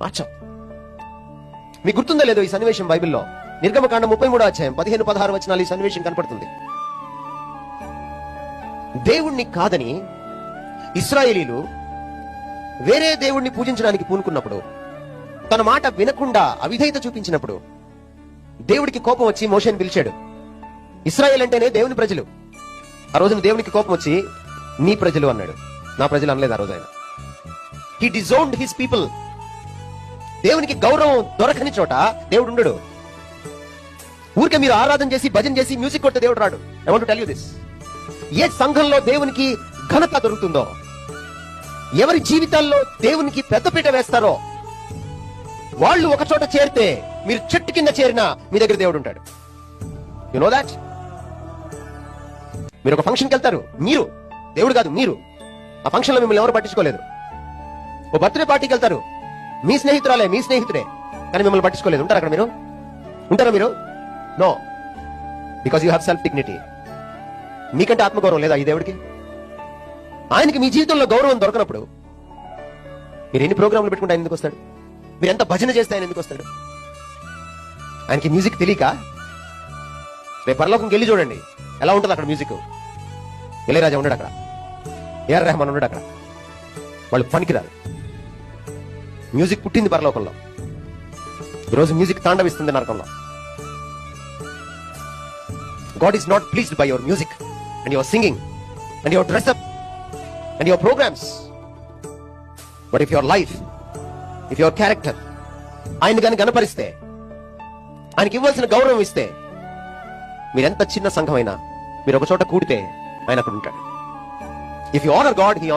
మార్చాం మీకు గుర్తుందో లేదో ఈ సన్నివేశం బైబిల్లో? నిర్గమకాండ ముప్పై మూడో అధ్యాయం పదిహేను పదహారు వచనాలు ఈ సన్నివేశం కనపడుతుంది. దేవుణ్ణి కాదని ఇస్రాయేలీలు వేరే దేవుణ్ణి పూజించడానికి పూనుకున్నప్పుడు తన మాట వినకుండా అవిధేయత చూపించినప్పుడు దేవుడికి కోపం వచ్చి మోషన్ పిలిచాడు. ఇస్రాయేల్ అంటేనే దేవుని ప్రజలు. ఆ రోజున దేవునికి కోపం వచ్చి నీ ప్రజలు అన్నాడు. నా ప్రజలు అనలేదు ఆ రోజు ఆయన హీ డిజోన్డ్ హిస్ పీపుల్ దేవునికి గౌరవం దొరకని చోట దేవుడు ఉండడు ఊరికే మీరు ఆరాధన చేసి భజన చేసి మ్యూజిక్ కొట్టే దేవుడు రాడు. I want tell you this ఏ సంఘంలో దేవునికి ఘనత దొరుకుతుందో ఎవరి జీవితాల్లో దేవునికి పెద్దపీట వేస్తారో వాళ్ళు ఒక చోట చేరితే మీరు చెట్టు కింద చేరినా మీ దగ్గర దేవుడు ఉంటాడు. యు నో దాట్ మీరు ఒక ఫంక్షన్కి వెళ్తారు. మీరు దేవుడు కాదు మీరు. ఆ ఫంక్షన్లో మిమ్మల్ని ఎవరు పట్టించుకోలేదు. ఓ బర్త్డే పార్టీకి వెళ్తారు. మీ స్నేహితురాలే మీ స్నేహితుడే. కానీ మిమ్మల్ని పట్టించుకోలేదు. ఉంటారు అక్కడ మీరు? ఉంటారా మీరు? No because you have self dignity మీకంటే ఆత్మగౌరవం లేదా ఈ దేవుడికి? ఆయనకి మీ జీవితంలో గౌరవం దొరకనప్పుడు మీరు ఎన్ని ప్రోగ్రాంలు పెట్టుకుంటే ఆయన ఎందుకు వస్తాడు? మీరు ఎంత భజన చేస్తే ఆయన ఎందుకు వస్తాడు? ఆయనకి మ్యూజిక్ తెలియక రేపు పరలోకంకి వెళ్ళి చూడండి. ఎలా ఉంటుంది అక్కడ మ్యూజిక్ ఇళయరాజా ఉన్నాడు అక్కడ. ఏఆర్ రెహమాన్ ఉన్నాడు అక్కడ. వాళ్ళు పనికిరారు. మ్యూజిక్ పుట్టింది పరలోకంలో. ఈరోజు మ్యూజిక్ తాండవిస్తుంది నరకంలో. God is not pleased by your music and your singing and your dress up and your programmes but if your life if your character ఆయన కానీ కనపరిస్తే ఆయనకి ఇవ్వాల్సిన గౌరవం ఇస్తే మీరెంత చిన్న సంఘమైనా మీరు ఒక చోట కూడితే ఆయన అక్కడ ఉంటాడు. If you honour God he